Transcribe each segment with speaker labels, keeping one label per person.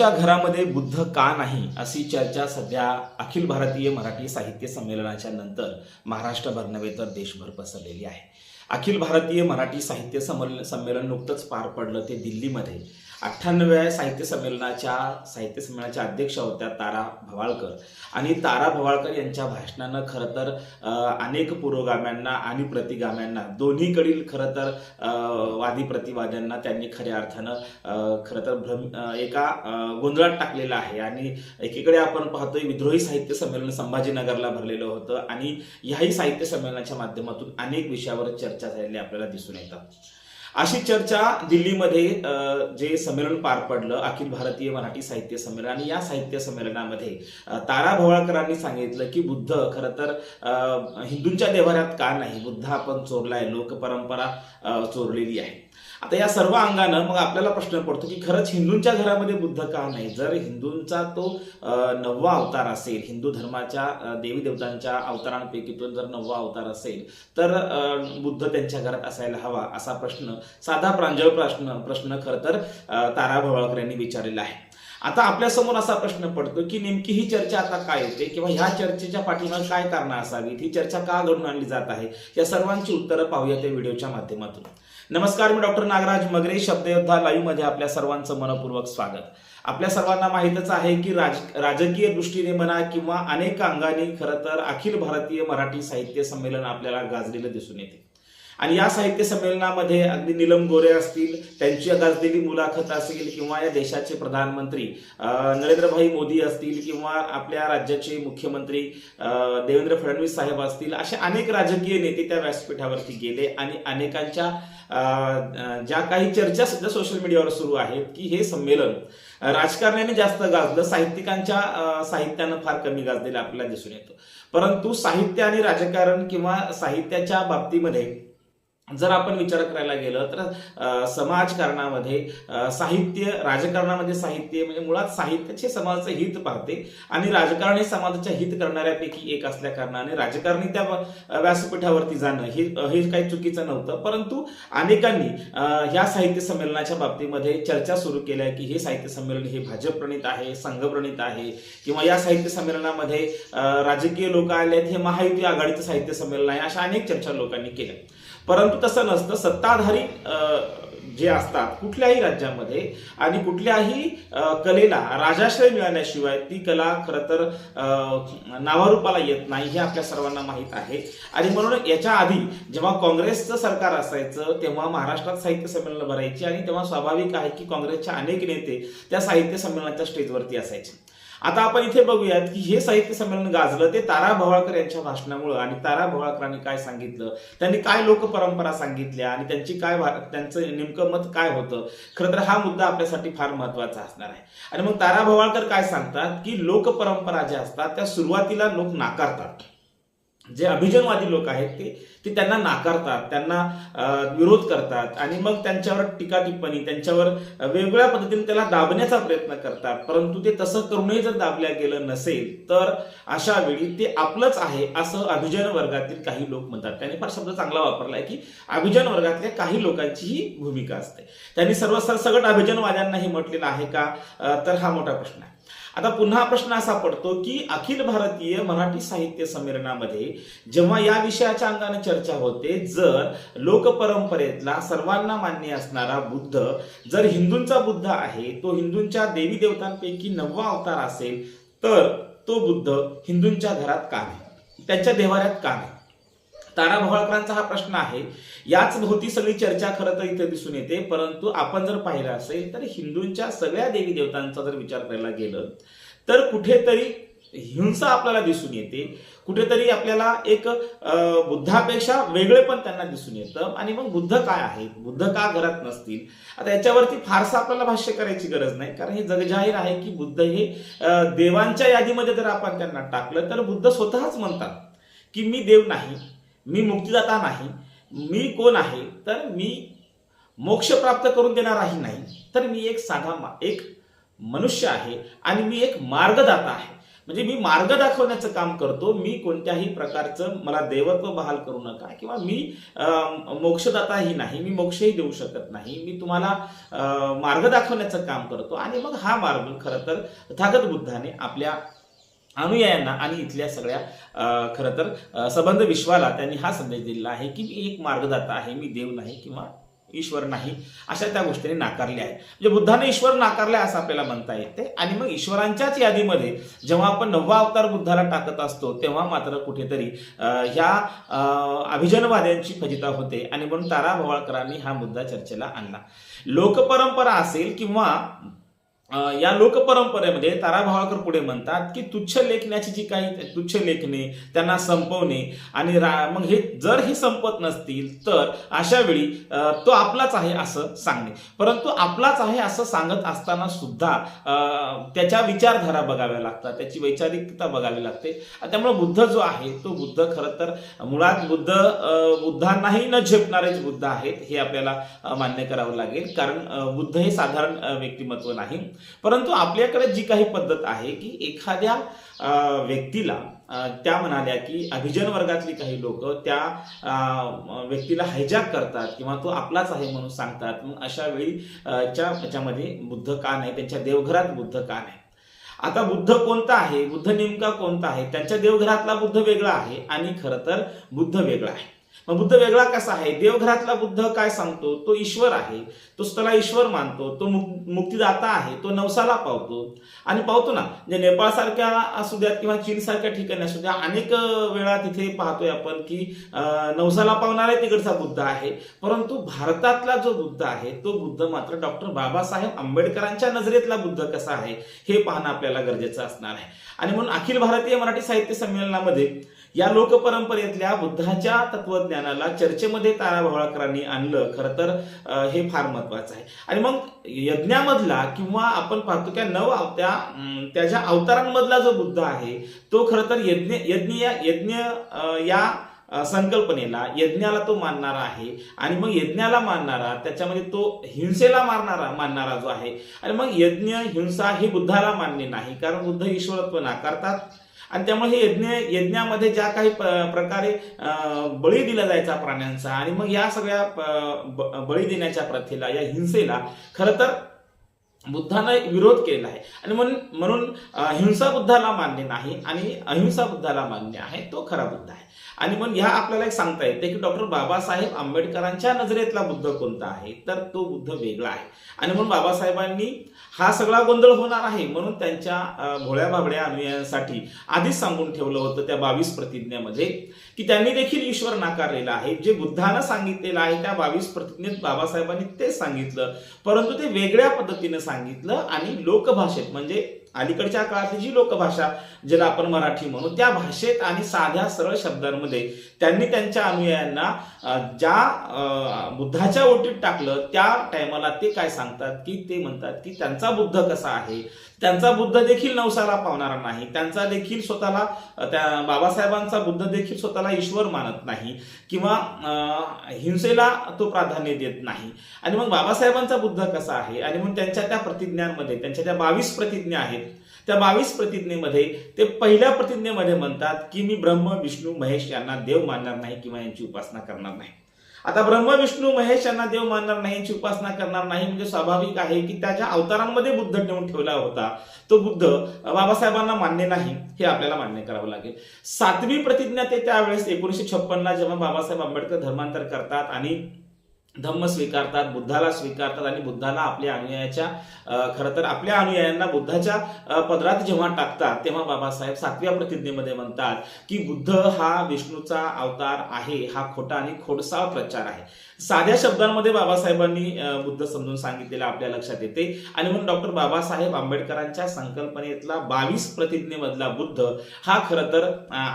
Speaker 1: तुमच्या घरामध्ये बुद्ध का नाही अशी चर्चा सध्या अखिल भारतीय मराठी साहित्य संमेलनाच्या नंतर महाराष्ट्रभर नव्हे तर देशभर पसरलेली आहे. अखिल भारतीय मराठी साहित्य संमेलन संमेलन नुकतंच पार पडलं ते दिल्लीमध्ये. अठ्ठ्याण्णव्या साहित्य संमेलनाच्या साहित्य संमेलनाच्या अध्यक्ष होत्या तारा भवाळकर. आणि तारा भवाळकर यांच्या भाषणानं खरं तर अनेक पुरोगाम्यांना आणि प्रतिगाम्यांना दोन्हीकडील खरं तर वादी प्रतिवाद्यांना त्यांनी खऱ्या अर्थानं खरं तर भ्रम एका गोंधळात टाकलेला आहे. आणि एकीकडे आपण पाहतोय विद्रोही साहित्य संमेलन संभाजीनगरला भरलेलं होतं आणि ह्याही साहित्य संमेलनाच्या माध्यमातून अनेक विषयावर चर्चा झालेली आपल्याला दिसून येतात. अशी चर्चा दिल्लीमध्ये जे संमेलन पार पडलं अखिल भारतीय मराठी साहित्य संमेलन आणि या साहित्य संमेलनामध्ये तारा भोवळकरांनी सांगितलं की बुद्ध खरं तर हिंदूंच्या देवाऱ्यात का नाही? बुद्ध आपण चोरलाय लोकपरंपरा चोरलेली आहे. आता या सर्व अंगानं मग आपल्याला प्रश्न पडतो की खरंच हिंदूंच्या घरामध्ये बुद्ध का नाही? जर हिंदूंचा तो नववा अवतार असेल हिंदू धर्माच्या देवी देवतांच्या अवतारांपैकी तो जर नववा अवतार असेल तर बुद्ध त्यांच्या घरात असायला हवा असा प्रश्न साधा प्रांजळ प्रश्न प्रश्न खरं तर तारा भवाळकर यांनी विचारलेला आहे. आता आपल्यासमोर असा प्रश्न पडतो की नेमकी ही चर्चा आता काय होते किंवा ह्या चर्चेच्या पाठीमागे काय कारणं असावीत? ही चर्चा का घडून आणली जात आहे? या सर्वांची उत्तरं पाहूया त्या व्हिडिओच्या माध्यमातून. नमस्कार मी डॉक्टर नागराज मगरे शब्दयोद्धा लाईव्हमध्ये आपल्या सर्वांचं मनपूर्वक स्वागत. आपल्या सर्वांना माहीतच आहे की राज राजकीय दृष्टीने म्हणा किंवा अनेक अंगाने खरं तर अखिल भारतीय मराठी साहित्य संमेलन आपल्याला गाजलेलं दिसून येते. आणि या साहित्य संमेलनामध्ये अगदी निलम गोरे असतील त्यांची गाजलेली मुलाखत असेल किंवा या देशाचे प्रधानमंत्री नरेंद्रभाई मोदी असतील किंवा आपल्या राज्याचे मुख्यमंत्री देवेंद्र फडणवीस साहेब असतील असे अनेक राजकीय नेते त्या व्यासपीठावरती गेले आणि अनेकांच्या ज्या काही चर्चा सध्या सोशल मीडियावर सुरू आहेत की हे संमेलन राजकारण्याने जास्त गाजलं साहित्यिकांच्या साहित्यानं फार कमी गाजलेलं आपल्याला दिसून येतं. परंतु साहित्य आणि राजकारण किंवा साहित्याच्या बाबतीमध्ये जर आपण विचार करायला गेलं तर समाजकारणामध्ये साहित्य राजकारणामध्ये साहित्य म्हणजे मुळात साहित्याचे समाजाचं हित पाहते आणि राजकारण हे समाजाच्या हित करणाऱ्यापैकी एक असल्या कारणाने राजकारणी त्या व्यासपीठावरती जाणं हे हे काही चुकीचं नव्हतं. परंतु अनेकांनी ह्या साहित्य संमेलनाच्या बाबतीमध्ये चर्चा सुरू केल्या की हे साहित्य संमेलन हे भाजप प्रणित आहे संघप्रणित आहे किंवा या साहित्य संमेलनामध्ये राजकीय लोक आले आहेत हे महायुती आघाडीचं साहित्य संमेलन आहे अशा अनेक चर्चा लोकांनी केल्या. परंतु तसं नसतं. सत्ताधारी जे असतात कुठल्याही राज्यामध्ये आणि कुठल्याही कलेला राजाश्रय मिळाल्याशिवाय ती कला खरं तर नावारूपाला येत नाही हे आपल्या सर्वांना माहीत आहे. आणि म्हणून याच्या आधी जेव्हा काँग्रेसचं सरकार असायचं तेव्हा महाराष्ट्रात साहित्य संमेलन भरायची आणि तेव्हा स्वाभाविक आहे की काँग्रेसचे अनेक नेते त्या साहित्य संमेलनाच्या स्टेजवरती असायचे. आता आपण इथे बघूयात की हे साहित्य संमेलन गाजलं ते तारा भवाळकर यांच्या भाषणामुळे आणि तारा भवाळकरांनी काय सांगितलं त्यांनी काय लोकपरंपरा सांगितल्या आणि त्यांची काय त्यांचं नेमकं मत काय होतं खरं तर हा मुद्दा आपल्यासाठी फार महत्त्वाचा असणार आहे. आणि मग तारा भवाळकर काय सांगतात की लोकपरंपरा ज्या असतात त्या सुरुवातीला लोक नाकारतात. जे अभिजनवादी लोक आहेत ते ते त्यांना नाकारतात त्यांना विरोध करतात आणि मग त्यांच्यावर टीका टिप्पणी त्यांच्यावर वेगवेगळ्या पद्धतीने त्याला दाबण्याचा प्रयत्न करतात. परंतु ते तसं करूनही जर दाबल्या गेलं नसेल तर अशा वेळी ते आपलंच आहे असं अभिजन वर्गातील काही लोक म्हणतात. त्यांनी फार शब्द चांगला वापरलाय की अभिजन वर्गातल्या काही लोकांची ही भूमिका असते. त्यांनी सर्व अभिजनवाद्यांना अभिजनवाद्यांनाही म्हटलेलं आहे का? तर हा मोठा प्रश्न आहे. आता पुन्हा प्रश्न असा पडतो की अखिल भारतीय मराठी साहित्य संमेलनामध्ये जेव्हा या विषयाच्या अंगाने चर्चा होते जर लोकपरंपरेतला सर्वांना मान्य असणारा बुद्ध जर हिंदूंचा बुद्ध आहे तो हिंदूंच्या देवी देवतांपैकी नववा अवतार असेल तर तो बुद्ध हिंदूंच्या घरात का नाही? त्यांच्या देवाऱ्यात का नाही? तारा भवाळकरांचा हा प्रश्न आहे. याच भोवती सगळी चर्चा खरं तर इथे दिसून येते. परंतु आपण जर पाहिलं असेल तर हिंदूंच्या सगळ्या देवी देवतांचा जर विचार करायला गेलं तर कुठेतरी हिंसा आपल्याला दिसून येते. कुठेतरी आपल्याला एक बुद्धापेक्षा वेगळे पण त्यांना दिसून येतं. आणि मग बुद्ध काय आहेत बुद्ध का घरात नसतील? आता याच्यावरती फारसं आपल्याला भाष्य करायची गरज नाही. कारण हे जगजाहीर आहे की बुद्ध हे देवांच्या यादीमध्ये जर आपण त्यांना टाकलं तर बुद्ध स्वतःच म्हणतात की मी देव नाही. मी मुक्तिदाता नाही मी कोण आहे तर मी मोक्ष प्राप्त करून देणाराही नाही. तर मी एक साधा मा- एक मनुष्य आहे आणि मी एक मार्गदाता आहे. म्हणजे मी मार्ग दाखवण्याचं काम करतो मी कोणत्याही प्रकारचं मला देवत्व बहाल करू नका किंवा मी मोक्षदाताही नाही मी मोक्षही देऊ शकत नाही. मी तुम्हाला मार्ग दाखवण्याचं काम करतो आणि मग हा मार्ग खरं तर तथागत बुद्धाने आपल्या अनुयायांना आणि इथल्या सगळ्या खरं तर सबंध विश्वाला त्यांनी हा संदेश दिलेला आहे की मी एक मार्गदाता आहे मी देव नाही किंवा ईश्वर नाही अशा त्या गोष्टीने नाकारल्या आहेत. म्हणजे बुद्धाने ईश्वर नाकारले असं आपल्याला म्हणता येते. आणि मग ईश्वरांच्याच यादीमध्ये जेव्हा आपण नववा अवतार बुद्धाला टाकत असतो तेव्हा मात्र कुठेतरी ह्या अभिजनवाद्यांची फजिता होते. आणि म्हणून तारा भवाळकरांनी हा मुद्दा चर्चेला आणला. लोकपरंपरा असेल किंवा या लोकपरंपरेमध्ये तारा भावाकर पुढे म्हणतात की तुच्छ लेखण्याची जी काही तुच्छ लेखणे त्यांना संपवणे आणि रा- मग हे जर हे संपत नसतील तर अशा वेळी तो आपलाच आहे असं सांगणे. परंतु आपलाच आहे असं सांगत असताना सुद्धा त्याच्या विचारधारा बघाव्या लागतात त्याची वैचारिकता बघावी लागते. त्यामुळे बुद्ध जो आहे तो बुद्ध खरं तर मुळात बुद्ध बुद्धांनाही न झेपणारेच बुद्ध आहेत हे आपल्याला मान्य करावं लागेल. कारण बुद्ध हे साधारण व्यक्तिमत्व नाही. परंतु आपल्याकडे जी काही पद्धत आहे की एखाद्या अं, व्यक्तीला त्या म्हणाल्या की अभिजन वर्गातली काही लोक त्या व्यक्तीला हायजॅक करतात किंवा तो आपलाच आहे म्हणून सांगतात. मग अशा वेळी च्या याच्यामध्ये बुद्ध का नाही? त्यांच्या देवघरात बुद्ध का नाही? आता बुद्ध कोणता आहे? बुद्ध नेमका कोणता आहे? त्यांच्या देवघरातला बुद्ध वेगळा आहे आणि खरं तर बुद्ध वेगळा आहे. मग बुद्ध वेगळा कसा आहे? देवघरातला बुद्ध काय सांगतो? तो ईश्वर आहे. तो स्वतःला ईश्वर मानतो. तो मुक्तीदाता मुक्तिदाता आहे. तो नवसाला पावतो. आणि पावतो ना म्हणजे नेपाळसारख्या असू द्यात किंवा चीनसारख्या ठिकाणी असू द्या अनेक वेळा तिथे पाहतोय आपण की नवसाला पावणारा तिकडचा बुद्ध आहे. परंतु भारतातला जो बुद्ध आहे तो बुद्ध मात्र डॉक्टर बाबासाहेब आंबेडकरांच्या नजरेतला बुद्ध कसा आहे हे पाहणं आपल्याला गरजेचं असणार आहे. आणि म्हणून अखिल भारतीय मराठी साहित्य संमेलनामध्ये या लोकपरंपरेतल्या बुद्धाच्या तत्वज्ञानाला चर्चेमध्ये तारा भावळकरांनी आणलं खरं तर हे फार महत्वाचं आहे. आणि मग यज्ञामधला किंवा आपण पाहतो त्या नव त्या त्याच्या अवतारांमधला जो बुद्ध आहे तो खरं तर यज्ञ यज्ञ यज्ञ या संकल्पनेला यज्ञाला तो मानणारा आहे. आणि मग यज्ञाला मानणारा त्याच्यामध्ये तो हिंसेला मारणारा मानणारा जो आहे. आणि मग यज्ञ हिंसा हे बुद्धाला मान्य नाही कारण बुद्ध ईश्वरत्व नाकारतात. आणि त्यामुळे हे यज्ञ यज्ञामध्ये ज्या काही प्रकारे बळी दिला जायचा प्राण्यांचा आणि मग या सगळ्या बळी देण्याच्या प्रथेला या हिंसेला खरं तर बुद्धानं विरोध केलेला आहे. आणि म्हणून म्हणून हिंसा बुद्धाला मान्य नाही आणि अहिंसा बुद्धाला मान्य आहे तो खरा बुद्ध आहे. आणि मग ह्या आपल्याला एक सांगता येते की डॉक्टर बाबासाहेब आंबेडकरांच्या नजरेतला बुद्ध कोणता आहे? तर तो बुद्ध वेगळा आहे. आणि म्हणून बाबासाहेबांनी हा सगळा गोंधळ होणार आहे म्हणून त्यांच्या भोळ्या भाबड्या अनुयायांसाठी आधीच सांगून ठेवलं होतं त्या बावीस प्रतिज्ञेमध्ये की त्यांनी देखील ईश्वर नाकारलेला आहे. जे बुद्धानं सांगितलेलं आहे त्या बावीस प्रतिज्ञेत बाबासाहेबांनी तेच सांगितलं परंतु ते वेगळ्या पद्धतीनं सांगितलं आणि लोकभाषेत म्हणजे अलीकडच्या काळातली जी लोकभाषा ज्याला आपण मराठी म्हणू त्या भाषेत आणि साध्या सरळ शब्दांमध्ये त्यांनी त्यांच्या अनुयायांना ज्या अं, बुद्धाच्या ओटीत टाकलं त्या टायमाला ते काय सांगतात की ते म्हणतात की त्यांचा बुद्ध कसा आहे त्यांचा बुद्ध देखील नवसाला पावणारा नाही. त्यांचा देखील स्वतःला त्या बाबासाहेबांचा बुद्ध देखील स्वतःला ईश्वर मानत नाही किंवा हिंसेला तो प्राधान्य देत नाही. आणि मग बाबासाहेबांचा बुद्ध कसा आहे? आणि मग त्यांच्या त्या प्रतिज्ञांमध्ये त्यांच्या त्या बावीस प्रतिज्ञा आहेत त्या बावीस प्रतिज्ञेमध्ये ते पहिल्या प्रतिज्ञेमध्ये म्हणतात की मी ब्रह्म विष्णू महेश यांना देव मानणार नाही किंवा यांची उपासना करणार नाही. आता ब्रह्म विष्णू महेश यांना देव मानणार नाही यांची उपासना करणार नाही म्हणजे स्वाभाविक आहे की त्याच्या अवतारांमध्ये बुद्ध ठेवून ठेवला होता तो बुद्ध बाबासाहेबांना मान्य नाही हे आपल्याला मान्य करावं लागेल. सातवी प्रतिज्ञा ते त्यावेळेस एकोणीशे छप्पनला जेव्हा बाबासाहेब आंबेडकर धर्मांतर करतात आणि धम्म स्वीकारतात बुद्धाला स्वीकारतात आणि बुद्धाला आपल्या अनुयायाच्या अं, खरं तर आपल्या अनुयायांना बुद्धाच्या पदरात जेव्हा टाकतात तेव्हा बाबासाहेब सातव्या प्रतिज्ञेमध्ये म्हणतात की बुद्ध हा विष्णूचा अवतार आहे हा खोटा आणि खोडसाळ प्रचार आहे. साध्या शब्दांमध्ये बाबासाहेबांनी बुद्ध समजून सांगितलेलं आपल्या लक्षात येते. आणि म्हणून डॉक्टर बाबासाहेब आंबेडकरांच्या संकल्पनेतला बावीस प्रतिज्ञेमधला बुद्ध हा खरं तर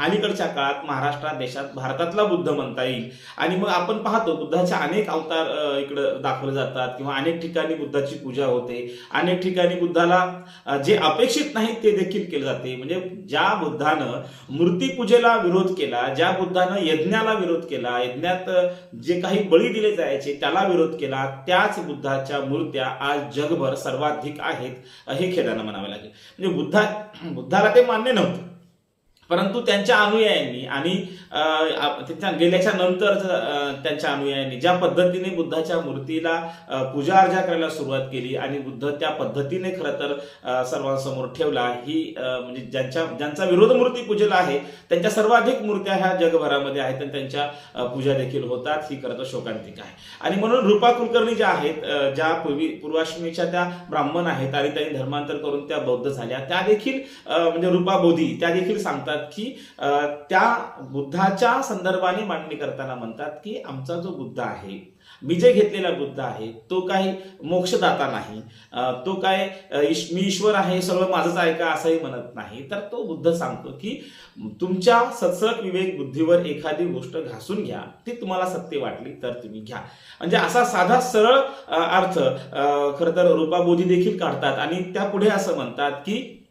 Speaker 1: अलीकडच्या काळात महाराष्ट्रात देशात भारतातला बुद्ध म्हणता येईल. आणि मग आपण पाहतो बुद्धाचे अनेक अवतार इकडं दाखवले जातात किंवा अनेक ठिकाणी बुद्धाची पूजा होते. अनेक ठिकाणी बुद्धाला जे अपेक्षित नाही ते देखील केले जाते. म्हणजे ज्या बुद्धानं मूर्तीपूजेला विरोध केला ज्या बुद्धानं यज्ञाला विरोध केला यज्ञात जे काही बळी दिले जायचे त्याला विरोध केला त्याच बुद्धाच्या मूर्त्या आज जगभर सर्वाधिक आहेत हे खेदानं म्हणावे लागेल. म्हणजे बुद्धा बुद्धाला ते मान्य नव्हतं. परंतु त्यांच्या अनुयायांनी आणि अं, गेल्याच्यानंतर त्यांच्या अनुयायांनी ज्या पद्धतीने बुद्धाच्या मूर्तीला पूजा अर्जा करायला सुरुवात केली आणि बुद्ध त्या पद्धतीने खरं तर सर्वांसमोर ठेवला ही म्हणजे ज्यांच्या ज्यांचा विरोध मूर्ती पूजेला आहे त्यांच्या सर्वाधिक मूर्त्या ह्या जगभरामध्ये आहेत आणि त्यांच्या पूजा देखील होतात ही खरं तर शोकांतिक आहे. आणि म्हणून रूपा कुलकर्णी ज्या आहेत ज्या पूर्वी पूर्वाश्मीच्या त्या ब्राह्मण आहेत आणि त्यांनी धर्मांतर करून त्या बौद्ध झाल्या त्या देखील म्हणजे रूपा बोधी त्या देखील सांगतात की त्या बुद्धाच्या संदर्भाने मांडणी करताना म्हणतात की आमचा जो बुद्ध आहे मी जे घेतलेला बुद्ध आहे तो काही मोक्षदाता नाही तो काय मी ईश्वर आहे सगळं माझंच आहे का असंही म्हणत नाही. तर तो बुद्ध सांगतो की तुमच्या सत्सक विवेक बुद्धीवर एखादी गोष्ट घासून घ्या ती तुम्हाला सत्य वाटली तर तुम्ही घ्या. म्हणजे असा साधा सरळ अर्थ खरं तर रूपाबोधी देखील काढतात आणि त्या पुढे असं म्हणतात की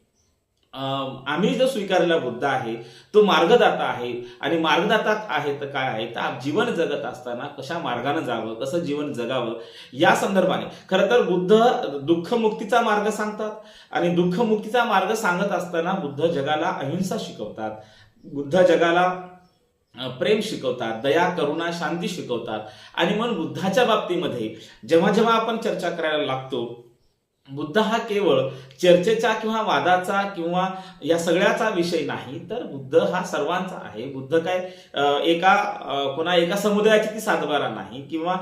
Speaker 1: आम्ही जो स्वीकारलेला बुद्ध आहे तो मार्गदाता आहे. आणि मार्गदाता आहे तर काय आहे? तर जीवन जगत असताना कशा मार्गाने जावं कसं जीवन जगावं या संदर्भाने. खरं तर बुद्ध दुःखमुक्तीचा मार्ग सांगतात आणि दुःखमुक्तीचा मार्ग सांगत असताना बुद्ध जगाला अहिंसा शिकवतात. बुद्ध जगाला प्रेम शिकवतात दया करुणा शांती शिकवतात. आणि मग बुद्धाच्या बाबतीमध्ये जेव्हा जेव्हा आपण चर्चा करायला लागतो बुद्ध हा केवळ चर्चेचा किंवा वादाचा किंवा या सगळ्याचा विषय नाही तर बुद्ध हा सर्वांचा आहे. बुद्ध काय एका कोणा एका समुदायाची ती सातबारा नाही किंवा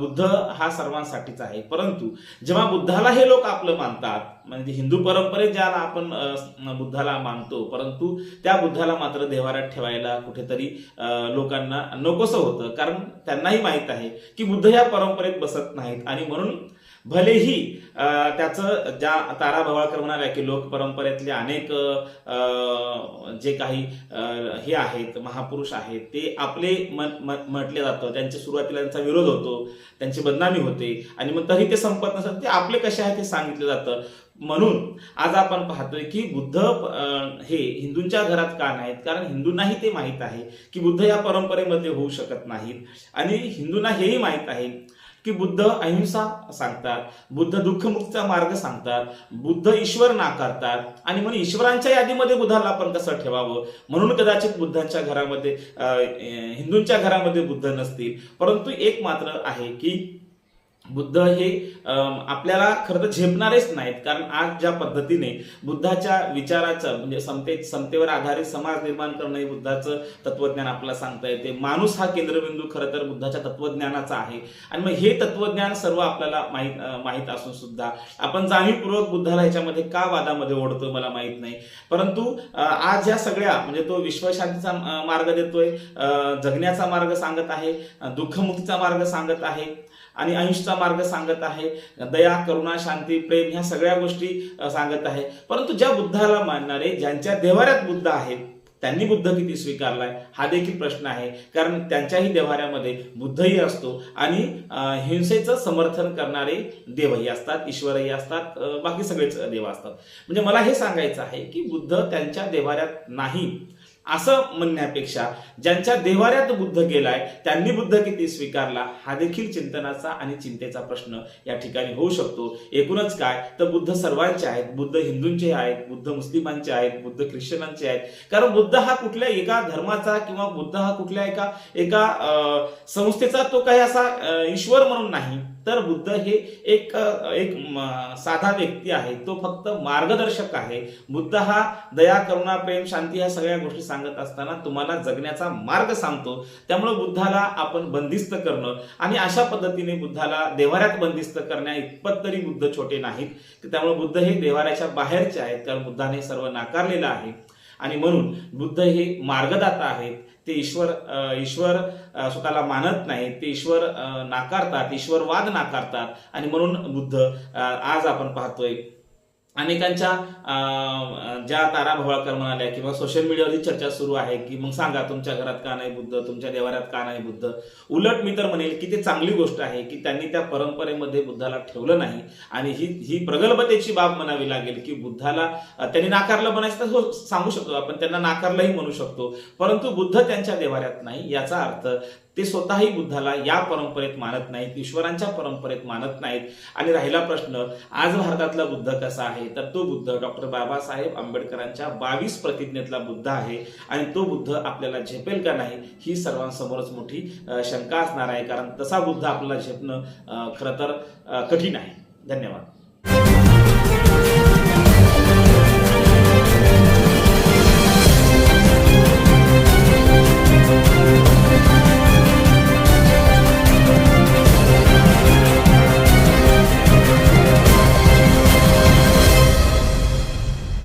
Speaker 1: बुद्ध हा सर्वांसाठीच आहे. परंतु जेव्हा बुद्धाला हे लोक आपलं मानतात म्हणजे हिंदू परंपरेत ज्याला आपण बुद्धाला मानतो परंतु त्या बुद्धाला मात्र देवाऱ्यात ठेवायला कुठेतरी लोकांना नकोसं होतं. कारण त्यांनाही माहीत आहे की बुद्ध या परंपरेत बसत नाहीत. आणि म्हणून भलेही त्याचं ज्या तारा भवाळकर म्हणाल्या की लोक परंपरेतले अनेक जे काही हे आहेत महापुरुष आहेत ते आपले म्हटले जातं. त्यांच्या सुरुवातीला त्यांचा विरोध होतो त्यांची बदनामी होते आणि मग तरी ते संपत नसतात ते आपले कसे आहेत ते सांगितलं जातं. म्हणून आज आपण पाहतोय की बुद्ध हे हिंदूंच्या घरात का नाहीत? कारण हिंदूंनाही ते माहीत आहे की बुद्ध या परंपरेमध्ये होऊ शकत नाहीत. आणि हिंदूंना हेही माहीत आहे की बुद्ध अहिंसा सांगतात बुद्ध दुःखमुक्तीचा मार्ग सांगतात बुद्ध ईश्वर नाकारतात आणि म्हणून ईश्वरांच्या यादीमध्ये बुद्धाला आपण कसं ठेवावं? म्हणून कदाचित बुद्धांच्या घरामध्ये हिंदूंच्या घरामध्ये बुद्ध नसतील. परंतु एक मात्र आहे की बुद्ध हे आपल्याला खरं तर झेपणारेच नाहीत. कारण आज ज्या पद्धतीने बुद्धाच्या विचाराचं म्हणजे समते समतेवर आधारित समाज निर्माण करणं हे बुद्धाचं तत्वज्ञान आपल्याला सांगता येते. माणूस हा केंद्रबिंदू खरं तर बुद्धाच्या तत्वज्ञानाचा आहे. आणि मग हे तत्वज्ञान सर्व आपल्याला माहीत माहीत असून सुद्धा आपण जाणीवपूर्वक बुद्धाला ह्याच्यामध्ये का वादामध्ये ओढतो मला माहीत नाही. परंतु आज ह्या सगळ्या म्हणजे तो विश्वशांतीचा मार्ग देतोय जगण्याचा मार्ग सांगत आहे दुःखमुक्तीचा मार्ग सांगत आहे. आणि अहिंसा मार्ग सांगत आहे. दया करुणा शांती प्रेम ह्या सगळ्या गोष्टी सांगत आहे. परंतु ज्या बुद्धाला मानणारे ज्यांच्या देवाऱ्यात बुद्ध आहेत त्यांनी बुद्ध किती स्वीकारलाय? हा देखील प्रश्न आहे. कारण त्यांच्याही देवाऱ्यामध्ये बुद्धही असतो आणि हिंसेचं समर्थन करणारे देवही असतात ईश्वरही असतात बाकी सगळेच देव असतात. म्हणजे मला हे सांगायचं आहे की बुद्ध त्यांच्या देवाऱ्यात नाही. असं म्हणण्यापेक्षा ज्यांच्या देवाऱ्यात बुद्ध गेलाय त्यांनी बुद्ध किती स्वीकारला हा देखील चिंतनाचा आणि चिंतेचा प्रश्न या ठिकाणी होऊ शकतो. एकूणच काय? तर बुद्ध सर्वांचे आहेत बुद्ध हिंदूंचे आहेत बुद्ध मुस्लिमांचे आहेत बुद्ध ख्रिश्चनांचे आहेत. कारण बुद्ध हा कुठल्या एका धर्माचा किंवा बुद्ध हा कुठल्या एका एका अं, संस्थेचा तो काही असा ईश्वर म्हणून नाही. तर बुद्ध हे एक एक साधा व्यक्ती आहे. तो फक्त मार्गदर्शक आहे. बुद्ध हा दया करुणा प्रेम शांती ह्या सगळ्या गोष्टी सांगत असताना तुम्हाला जगण्याचा मार्ग सांगतो. त्यामुळे बुद्धाला आपण बंदिस्त करणं आणि अशा पद्धतीने बुद्धाला देवाऱ्यात बंदिस्त करण्या इतपत तरी बुद्ध छोटे नाहीत. त्यामुळे बुद्ध हे देवाऱ्याच्या बाहेरचे आहेत. कारण बुद्धाने सर्व नाकारलेलं आहे. आणि म्हणून बुद्ध हे मार्गदाता आहेत. ते ईश्वर ईश्वर स्वतःला मानत नाहीत. ते ईश्वर नाकारतात ईश्वरवाद नाकारतात. आणि म्हणून बुद्ध आज आपण पाहतोय अनेकांच्या अं, ज्या तारा भोवाळकर म्हणाल्या किंवा सोशल मीडियावरती चर्चा सुरू आहे की मग सांगा तुमच्या घरात का नाही बुद्ध? तुमच्या देवाऱ्यात का नाही बुद्ध? उलट मी तर म्हणेल की ते चांगली गोष्ट आहे की त्यांनी त्या परंपरेमध्ये बुद्धाला ठेवलं नाही. आणि ही ही प्रगल्भतेची बाब म्हणावी लागेल की बुद्धाला त्यांनी नाकारलं म्हणायचं तर हो सांगू शकतो आपण त्यांना नाकारलंही म्हणू शकतो. परंतु बुद्ध त्यांच्या देवाऱ्यात नाही याचा अर्थ ते स्वतःही बुद्धाला या परंपरेत मानत नाहीत ईश्वरांच्या परंपरेत मानत नाहीत. आणि राहिला प्रश्न आज भारतातला बुद्ध कसा आहे? तर तो बुद्ध डॉक्टर बाबासाहेब आंबेडकरांच्या बावीस प्रतिज्ञेतला बुद्ध आहे. आणि तो बुद्ध आपल्याला झेपेल का नाही ही सर्वांसमोरच मोठी शंका असणार आहे. कारण तसा बुद्ध आपल्याला झेपणं खरं तर कठीण आहे. धन्यवाद.